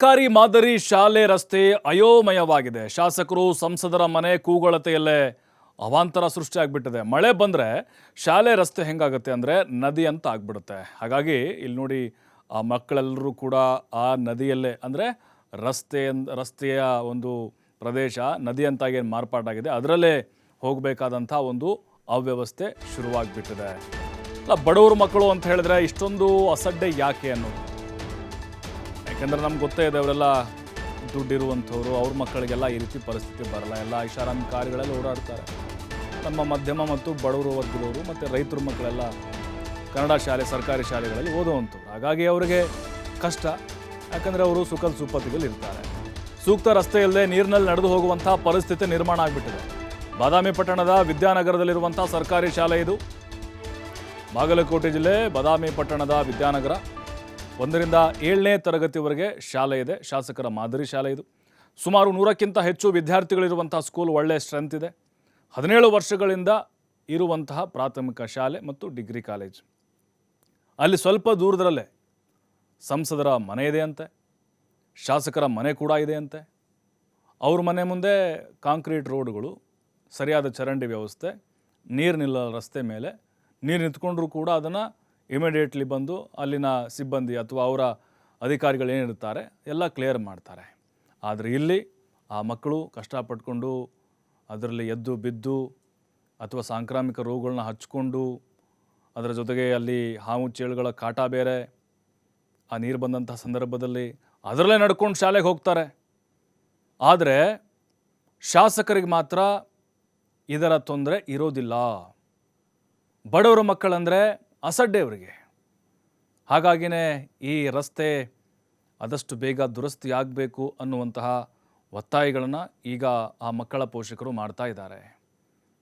ಸರ್ಕಾರಿ ಮಾದರಿ ಶಾಲೆ ರಸ್ತೆ ಅಯೋಮಯವಾಗಿದೆ. ಶಾಸಕರು ಸಂಸದರ ಮನೆ ಕೂಗೊಳತೆಯಲ್ಲೇ ಅವಾಂತರ ಸೃಷ್ಟಿಯಾಗ್ಬಿಟ್ಟಿದೆ ಮಳೆ ಬಂದರೆ ಶಾಲೆ ರಸ್ತೆ ಹೆಂಗಾಗುತ್ತೆ ಅಂದರೆ ನದಿ ಅಂತ ಆಗ್ಬಿಡುತ್ತೆ. ಹಾಗಾಗಿ ಇಲ್ಲಿ ನೋಡಿ ಆ ಮಕ್ಕಳೆಲ್ಲರೂ ಕೂಡ ಆ ನದಿಯಲ್ಲೇ ಅಂದರೆ ರಸ್ತೆ ರಸ್ತೆಯ ಒಂದು ಪ್ರದೇಶ ನದಿ ಅಂತಾಗಿ ಏನು ಮಾರ್ಪಾಟಾಗಿದೆ ಅದರಲ್ಲೇ ಹೋಗಬೇಕಾದಂಥ ಒಂದು ಅವ್ಯವಸ್ಥೆ ಶುರುವಾಗ್ಬಿಟ್ಟಿದೆ. ಅಲ್ಲ, ಬಡವರು ಮಕ್ಕಳು ಅಂತ ಹೇಳಿದ್ರೆ ಇಷ್ಟೊಂದು ಅಸಡ್ಡೆ ಯಾಕೆ ಅನ್ನೋದು? ಯಾಕಂದ್ರೆ ನಮ್ಗೆ ಗೊತ್ತೇ ಇದೆ, ಅವರೆಲ್ಲ ದುಡ್ಡಿರುವಂಥವ್ರು, ಅವ್ರ ಮಕ್ಕಳಿಗೆಲ್ಲ ಈ ರೀತಿ ಪರಿಸ್ಥಿತಿ ಬರಲ್ಲ. ಎಲ್ಲ ಐಷಾರಾಮಿ ಕಾರುಗಳಲ್ಲಿ ಓಡಾಡ್ತಾರೆ. ನಮ್ಮ ಮಧ್ಯಮ ಮತ್ತು ಬಡವರು ವರ್ಗದವರು ಮತ್ತು ರೈತರ ಮಕ್ಕಳೆಲ್ಲ ಕನ್ನಡ ಶಾಲೆ, ಸರ್ಕಾರಿ ಶಾಲೆಗಳಲ್ಲಿ ಓದುವಂಥವ್ರು. ಹಾಗಾಗಿ ಅವರಿಗೆ ಕಷ್ಟ. ಯಾಕಂದರೆ ಅವರು ಸುಖದ ಸುಪ್ಪತ್ತಿಗಳು ಇರ್ತಾರೆ. ಸೂಕ್ತ ರಸ್ತೆ ಇಲ್ಲದೆ ನೀರಿನಲ್ಲಿ ನಡೆದು ಹೋಗುವಂಥ ಪರಿಸ್ಥಿತಿ ನಿರ್ಮಾಣ ಆಗಿಬಿಟ್ಟಿದೆ. ಬಾದಾಮಿ ಪಟ್ಟಣದ ವಿದ್ಯಾನಗರದಲ್ಲಿರುವಂಥ ಸರ್ಕಾರಿ ಶಾಲೆ ಇದು. ಬಾಗಲಕೋಟೆ ಜಿಲ್ಲೆ ಬಾದಾಮಿ ಪಟ್ಟಣದ ವಿದ್ಯಾನಗರ. ಒಂದರಿಂದ ಏಳನೇ ತರಗತಿವರೆಗೆ ಶಾಲೆ ಇದೆ. ಶಾಸಕರ ಮಾದರಿ ಶಾಲೆ ಇದು. ಸುಮಾರು ನೂರಕ್ಕಿಂತ ಹೆಚ್ಚು ವಿದ್ಯಾರ್ಥಿಗಳಿರುವಂಥ ಸ್ಕೂಲ್ ಒಳ್ಳೆಯ ಸ್ಟ್ರೆಂತ್ ಇದೆ. ಹದಿನೇಳು ವರ್ಷಗಳಿಂದ ಇರುವಂತಹ ಪ್ರಾಥಮಿಕ ಶಾಲೆ ಮತ್ತು ಡಿಗ್ರಿ ಕಾಲೇಜ್. ಅಲ್ಲಿ ಸ್ವಲ್ಪ ದೂರದರಲ್ಲೇ ಸಂಸದರ ಮನೆ ಇದೆ ಅಂತೆ, ಶಾಸಕರ ಮನೆ ಕೂಡ ಇದೆ ಅಂತೆ. ಅವ್ರ ಮನೆ ಮುಂದೆ ಕಾಂಕ್ರೀಟ್ ರೋಡ್ಗಳು, ಸರಿಯಾದ ಚರಂಡಿ ವ್ಯವಸ್ಥೆ ನೀರು ನಿಲ್ಲ ರಸ್ತೆ ಮೇಲೆ ನೀರು ನಿಂತ್ಕೊಂಡ್ರೂ ಕೂಡ ಅದನ್ನು ಇಮಿಡಿಯೇಟ್ಲಿ ಬಂದು ಅಲ್ಲಿನ ಸಿಬ್ಬಂದಿ ಅಥವಾ ಅವರ ಅಧಿಕಾರಿಗಳು ಏನಿರ್ತಾರೆ ಎಲ್ಲ ಕ್ಲಿಯರ್ ಮಾಡ್ತಾರೆ. ಆದರೆ ಇಲ್ಲಿ ಆ ಮಕ್ಕಳು ಕಷ್ಟಪಟ್ಕೊಂಡು ಅದರಲ್ಲಿ ಎದ್ದು ಬಿದ್ದು ಅಥವಾ ಸಾಂಕ್ರಾಮಿಕ ರೋಗಗಳನ್ನ ಹಚ್ಕೊಂಡು ಅದರ ಜೊತೆಗೆ ಅಲ್ಲಿ ಹಾವು ಚೇಳುಗಳ ಕಾಟ ಬೇರೆ, ಆ ನೀರು ಬಂದಂಥ ಸಂದರ್ಭದಲ್ಲಿ ಅದರಲ್ಲೇ ನಡ್ಕೊಂಡು ಶಾಲೆಗೆ ಹೋಗ್ತಾರೆ. ಆದರೆ ಶಾಸಕರಿಗೆ ಮಾತ್ರ ಇದರ ತೊಂದರೆ ಇರೋದಿಲ್ಲ. ಬಡವರ ಮಕ್ಕಳಂದರೆ ಅಸಡ್ಡೆ ಅವರಿಗೆ. ಹಾಗಾಗಿನೇ ಈ ರಸ್ತೆ ಆದಷ್ಟು ಬೇಗ ದುರಸ್ತಿ ಆಗಬೇಕು ಅನ್ನುವಂತಹ ಒತ್ತಾಯಗಳನ್ನು ಈಗ ಆ ಮಕ್ಕಳ ಪೋಷಕರು ಮಾಡ್ತಾ ಇದ್ದಾರೆ.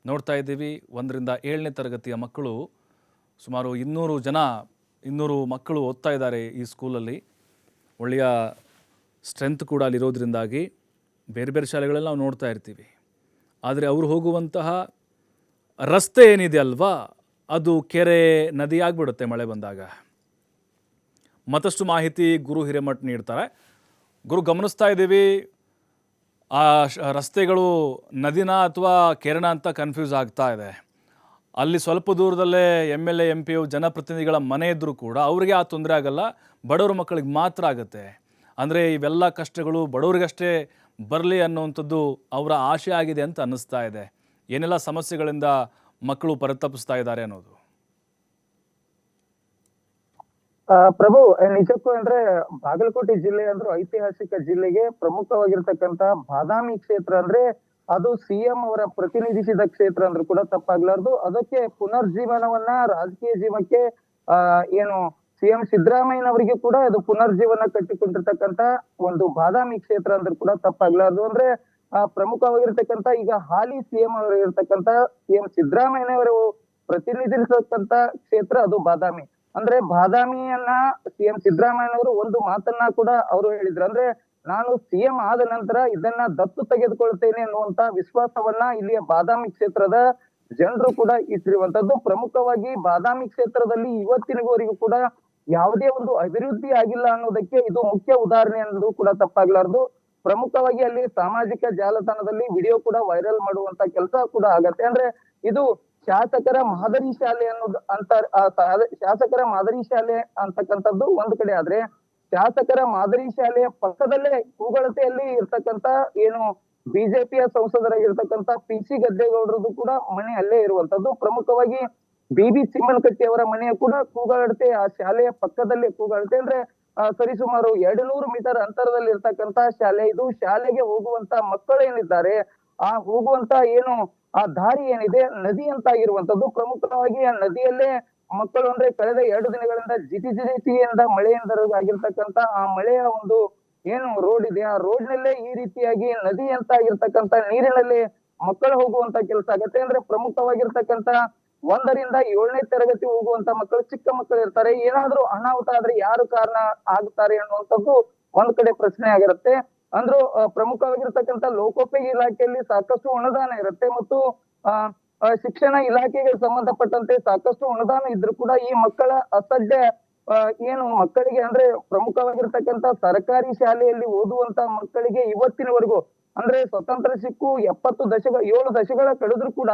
ನೋಡ್ತಾ ಇದ್ದೀವಿ, ಒಂದರಿಂದ ಏಳನೇ ತರಗತಿಯ ಮಕ್ಕಳು, ಸುಮಾರು ಇನ್ನೂರು ಜನ, ಇನ್ನೂರು ಮಕ್ಕಳು ಓದ್ತಾ ಇದ್ದಾರೆ ಈ ಸ್ಕೂಲಲ್ಲಿ. ಒಳ್ಳೆಯ ಸ್ಟ್ರೆಂತ್ ಕೂಡ ಅಲ್ಲಿರೋದ್ರಿಂದಾಗಿ ಬೇರೆ ಬೇರೆ ಶಾಲೆಗಳಲ್ಲಿ ನಾವು ನೋಡ್ತಾ ಇರ್ತೀವಿ. ಆದರೆ ಅವರು ಹೋಗುವಂತಹ ರಸ್ತೆ ಏನಿದೆ ಅಲ್ವಾ ಅದು ಕೆರೆ ನದಿ ಆಗಿಬಿಡುತ್ತೆ ಮಳೆ ಬಂದಾಗ. ಮತ್ತಷ್ಟು ಮಾಹಿತಿ ಗುರು ಹಿರೇಮಠ್ ನೀಡ್ತಾರೆ. ಗುರು ಗಮನಿಸ್ತಾ ಇದ್ದೀವಿ, ಆ ರಸ್ತೆಗಳು ನದಿನ ಅಥವಾ ಕೆರೆನ ಅಂತ ಕನ್ಫ್ಯೂಸ್ ಆಗ್ತಾ ಇದೆ. ಅಲ್ಲಿ ಸ್ವಲ್ಪ ದೂರದಲ್ಲೇ M L A, M P ಜನಪ್ರತಿನಿಧಿಗಳ ಮನೆ ಇದ್ದರೂ ಕೂಡ ಅವರಿಗೆ ಆ ತೊಂದರೆ ಆಗಲ್ಲ, ಬಡವರ ಮಕ್ಕಳಿಗೆ ಮಾತ್ರ ಆಗುತ್ತೆ. ಅಂದರೆ ಇವೆಲ್ಲ ಕಷ್ಟಗಳು ಬಡವರಿಗಷ್ಟೇ ಬರಲಿ ಅನ್ನುವಂಥದ್ದು ಅವರ ಆಶೆ ಆಗಿದೆ ಅಂತ ಅನ್ನಿಸ್ತಾ ಇದೆ. ಏನೆಲ್ಲ ಸಮಸ್ಯೆಗಳಿಂದ ಮಕ್ಕಳು ಪರಿತಪಿಸ್ತಾ ಇದ್ದಾರೆ ಅನ್ನೋದು? ಪ್ರಭು ನಿಜಕ್ಕೂ ಅಂದ್ರೆ ಬಾಗಲಕೋಟೆ ಜಿಲ್ಲೆ ಅಂದ್ರೆ ಐತಿಹಾಸಿಕ ಜಿಲ್ಲೆಗೆ ಪ್ರಮುಖವಾಗಿರ್ತಕ್ಕಂತ ಬಾದಾಮಿ ಕ್ಷೇತ್ರ ಅಂದ್ರೆ ಅದು ಸಿಎಂ ಅವರ ಪ್ರತಿನಿಧಿಸಿದ ಕ್ಷೇತ್ರ ಅಂದ್ರೂ ಕೂಡ ತಪ್ಪಾಗ್ಲಾರ್ದು. ಅದಕ್ಕೆ ಪುನರ್ಜೀವನವನ್ನ ರಾಜಕೀಯ ಜೀವಕ್ಕೆ, ಆ, ಏನು ಸಿಎಂ ಸಿದ್ದರಾಮಯ್ಯನವರಿಗೆ ಕೂಡ ಅದು ಪುನರ್ಜೀವನ ಕಟ್ಟಿಕೊಂಡಿರ್ತಕ್ಕಂತ ಒಂದು ಬಾದಾಮಿ ಕ್ಷೇತ್ರ ಅಂದ್ರೂ ಕೂಡ ತಪ್ಪಾಗ್ಲಾರ್ದು. ಅಂದ್ರೆ ಪ್ರಮುಖವಾಗಿರ್ತಕ್ಕಂತ ಈಗ ಹಾಲಿ ಸಿಎಂ ಸಿ ಸಿಎಂ ಸಿದ್ದರಾಮಯ್ಯನವರು ಪ್ರತಿನಿಧಿಸತಕ್ಕಂತ ಕ್ಷೇತ್ರ ಅದು ಬಾದಾಮಿ. ಅಂದ್ರೆ ಬಾದಾಮಿಯನ್ನ ಸಿಎಂ ಸಿದ್ದರಾಮಯ್ಯನವರು ಒಂದು ಮಾತನ್ನ ಕೂಡ ಅವರು ಹೇಳಿದ್ರು. ಅಂದ್ರೆ ನಾನು ಸಿಎಂ ಆದ ನಂತರ ಇದನ್ನ ದತ್ತು ತೆಗೆದುಕೊಳ್ತೇನೆ ಅನ್ನುವಂತ ವಿಶ್ವಾಸವನ್ನ ಇಲ್ಲಿಯ ಬಾದಾಮಿ ಕ್ಷೇತ್ರದ ಜನರು ಕೂಡ ಇಟ್ಟಿರುವಂತದ್ದು ಪ್ರಮುಖವಾಗಿ ಬಾದಾಮಿ ಕ್ಷೇತ್ರದಲ್ಲಿ ಇವತ್ತಿನವರೆಗೂ ಕೂಡ ಯಾವುದೇ ಒಂದು ಅಭಿವೃದ್ಧಿ ಆಗಿಲ್ಲ ಅನ್ನೋದಕ್ಕೆ ಇದು ಮುಖ್ಯ ಉದಾಹರಣೆ ಅನ್ನೋದು ಕೂಡ ತಪ್ಪಾಗ್ಲಾರ್ದು. ಪ್ರಮುಖವಾಗಿ ಅಲ್ಲಿ ಸಾಮಾಜಿಕ ಜಾಲತಾಣದಲ್ಲಿ ವಿಡಿಯೋ ಕೂಡ ವೈರಲ್ ಮಾಡುವಂತ ಕೆಲಸ ಕೂಡ ಆಗತ್ತೆ. ಅಂದ್ರೆ ಇದು ಶಾಸಕರ ಮಾದರಿ ಶಾಲೆ ಅನ್ನೋದು ಅಂತ ಶಾಸಕರ ಮಾದರಿ ಶಾಲೆ ಅಂತಕ್ಕಂಥದ್ದು ಒಂದ್ ಕಡೆ ಆದ್ರೆ ಶಾಸಕರ ಮಾದರಿ ಶಾಲೆಯ ಪಕ್ಕದಲ್ಲೇ ಕೂಗಳತೆಯಲ್ಲಿ ಇರ್ತಕ್ಕಂತ ಏನು ಬಿಜೆಪಿಯ ಸಂಸದರಾಗಿರ್ತಕ್ಕಂತ ಪಿ ಸಿ ಗದ್ದೇಗೌಡರದ್ದು ಕೂಡ ಮನೆ ಅಲ್ಲೇ ಇರುವಂತದ್ದು ಪ್ರಮುಖವಾಗಿ ಬಿ ಬಿ ಚಿಮ್ಮನಕಟ್ಟಿ ಅವರ ಮನೆಯ ಕೂಡ ಕೂಗಾಡತೆ ಆ ಶಾಲೆಯ ಪಕ್ಕದಲ್ಲೇ ಕೂಗಾಡತೆ ಅಂದ್ರೆ ಸರಿಸುಮಾರು ಎರಡು ನೂರು ಮೀಟರ್ ಅಂತರದಲ್ಲಿ ಇರ್ತಕ್ಕಂತಹ ಶಾಲೆ. ಇದು ಶಾಲೆಗೆ ಹೋಗುವಂತ ಮಕ್ಕಳು ಏನಿದ್ದಾರೆ, ಆ ಹೋಗುವಂತ ಏನು, ಆ ದಾರಿ ಏನಿದೆ, ನದಿ ಅಂತ ಆಗಿರುವಂತದ್ದು ಪ್ರಮುಖವಾಗಿ ಆ ನದಿಯಲ್ಲೇ ಮಕ್ಕಳು ಅಂದ್ರೆ ಕಳೆದ ಎರಡು ದಿನಗಳಿಂದ ಜಿಟಿ ಜಿಟಿಯಿಂದ ಮಳೆಯಿಂದ ಆಗಿರ್ತಕ್ಕಂತ ಆ ಮಳೆಯ ಒಂದು ಏನು ರೋಡ್ ಇದೆ, ಆ ರೋಡ್ ನಲ್ಲೇ ಈ ರೀತಿಯಾಗಿ ನದಿ ಅಂತ ಆಗಿರ್ತಕ್ಕಂತ ನೀರಿನಲ್ಲಿ ಮಕ್ಕಳು ಹೋಗುವಂತ ಕೆಲಸ ಆಗತ್ತೆ. ಅಂದ್ರೆ ಪ್ರಮುಖವಾಗಿರ್ತಕ್ಕಂತ ಒಂದರಿಂದ ಏಳನೇ ತರಗತಿ ಹೋಗುವಂತ ಮಕ್ಕಳು, ಚಿಕ್ಕ ಮಕ್ಕಳು ಇರ್ತಾರೆ. ಏನಾದ್ರೂ ಅನಾಹುತ ಆದ್ರೆ ಯಾರು ಕಾರಣ ಆಗ್ತಾರೆ ಅನ್ನುವಂಥದ್ದು ಒಂದ್ ಕಡೆ ಪ್ರಶ್ನೆ ಆಗಿರುತ್ತೆ. ಅಂದ್ರೂ ಪ್ರಮುಖವಾಗಿರ್ತಕ್ಕಂತ ಲೋಕೋಪಯೋಗಿ ಇಲಾಖೆಯಲ್ಲಿ ಸಾಕಷ್ಟು ಅನುದಾನ ಇರುತ್ತೆ ಮತ್ತು, ಆ ಶಿಕ್ಷಣ ಇಲಾಖೆಗೆ ಸಂಬಂಧಪಟ್ಟಂತೆ ಸಾಕಷ್ಟು ಅನುದಾನ ಇದ್ರೂ ಕೂಡ ಈ ಮಕ್ಕಳ ಅಸಡ್ಡೆ ಏನು ಮಕ್ಕಳಿಗೆ ಅಂದ್ರೆ ಪ್ರಮುಖವಾಗಿರ್ತಕ್ಕಂತ ಸರ್ಕಾರಿ ಶಾಲೆಯಲ್ಲಿ ಓದುವಂತ ಮಕ್ಕಳಿಗೆ ಇವತ್ತಿನವರೆಗೂ, ಅಂದ್ರೆ ಸ್ವತಂತ್ರ ಸಿಕ್ಕು ಎಪ್ಪತ್ತು ದಶಕ, ಏಳು ದಶಕಗಳ ಕಳೆದ್ರು ಕೂಡ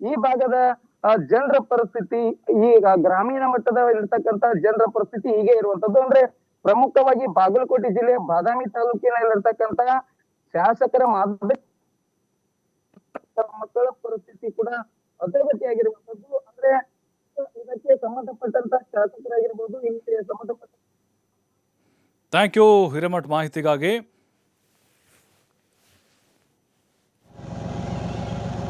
ಈ ಭಾಗದ ಆ, ಜನರ ಪರಿಸ್ಥಿತಿ ಈಗ ಗ್ರಾಮೀಣ ಮಟ್ಟದ ಇರ್ತಕ್ಕಂತ ಜನರ ಪರಿಸ್ಥಿತಿ ಹೀಗೆ ಇರುವಂತದ್ದು ಅಂದ್ರೆ ಪ್ರಮುಖವಾಗಿ ಬಾಗಲಕೋಟೆ ಜಿಲ್ಲೆ ಬಾದಾಮಿ ತಾಲೂಕಿನಲ್ಲಿರ್ತಕ್ಕಂತ ಶಾಸಕರ ಮಾದರಿ ಮಕ್ಕಳ ಪರಿಸ್ಥಿತಿ ಕೂಡ ಅಧೋಗತಿಯಾಗಿರುವಂತದ್ದು ಅಂದ್ರೆ ಇದಕ್ಕೆ ಸಂಬಂಧಪಟ್ಟಂತ ಶಾಸಕರಾಗಿರ್ಬೋದು ಇಲ್ಲಿ ಸಂಬಂಧಪಟ್ಟ ಥ್ಯಾಂಕ್ ಯು ಹಿರೇಮಠ್ ಮಾಹಿತಿಗಾಗಿ.